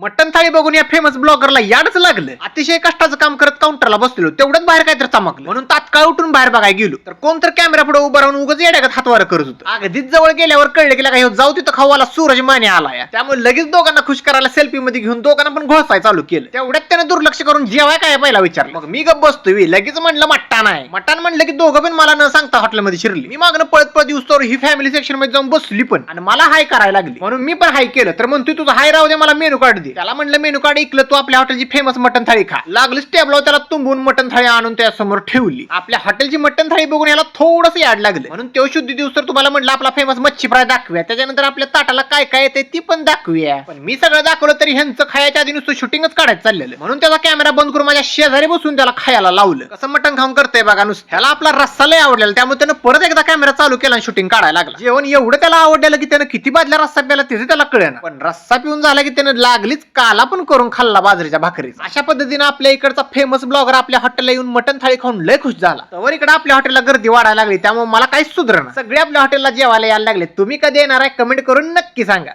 Mutton थाळी बघून या फेमस ब्लॉगरला याडच लागलं. अतिशय कष्टाचं काम करत काउंटरला बसलेलो. तेवढंच बाहेर काहीतरी चमकलं. म्हणून तात्काळ उठून बाहेर बघायला गेलो. तर कोण तर कॅमेरा पुढे उभं राहून उगाच येड्यागत हातवार करत होतं. अगदीच जवळ गेल्यावर कळलं की काही जाऊ तिथं खावाला सूरज माने आला या त्यामुळे लगेच दोघांना खुश करायला सेल्फी मध्ये घेऊन दोघांना पण घोसाय चालू केलं. तेवढ्यात त्यानं दुर्लक्ष करून जेवाय काय पहिला विचारलं. मग मी गप बसतोय लगेच म्हणलं मट्टा नाही मटण म्हणलं की दोघं पण मला न सांगता हॉटेलमध्ये शिरली. मी मागणं पळत पळत दिवस तर ही फॅमिली सेक्शनमध्ये जाऊन बसली पण. आणि मला हाय करायला लागली. म्हणून मी पण हाय केलं. तर म्हणतोय तुझं हाय राहू दे मला मेनू कार्ड दे त्याला म्हणलं मेनू कार्ड ऐकलं तू आपल्या हॉटेलची फेमस मटन थाळी खा. लागलीच टेबलावर त्याला तुंबून मटन थाळी आणून त्यासमोर ठेवली. आपल्या हॉटेलची मटन थाळी बघून याला थोडंसं याड लागलं. म्हणून तो शुद्धी दिवस तर तुम्हाला म्हटलं आपला फेमस मच्छी फ्राय दाखवूया. त्याच्यानंतर आपल्या ताटाला काय काय येते ती पण दाखवूया. पण मी सगळं दाखवलं तरी ह्यांचं खायच्या आधी नुसतं शूटिंगच काढायचं चाललेलं. म्हणून त्याचा कॅमेरा बंद करून माझ्या शेजारी बसून त्याला खायला लावलं. कसं मटण खाऊन करतंय बघा नुसतं. ह्याला आपला रस्सा लय आवडलेला. त्यामुळे त्यानं परत एकदा कॅमेरा चालू केला आणि शूटिंग काढायला लागला. जेवण एवढं त्याला आवडलेलं की त्यानं किती बादल्या रस्सा प्याला तिथे त्याला कळेना. पण रस्सा पिऊन झाला की त्यानं लागली घरीच काला पण करून खाल्ला बाजरीच्या भाकरी अशा पद्धतीने आपल्या इकडचा फेमस ब्लॉगर आपल्या हॉटेलला येऊन मटन थाळी खाऊन लय खुश झाला. तर इकडे आपल्या हॉटेलला गर्दी वाढायला लागली त्यामुळे मला काहीच सुधरणं सगळे आपल्या हॉटेलला जेवायला यायला लागले. तुम्ही कधी येणार आहे कमेंट करून नक्की सांगा.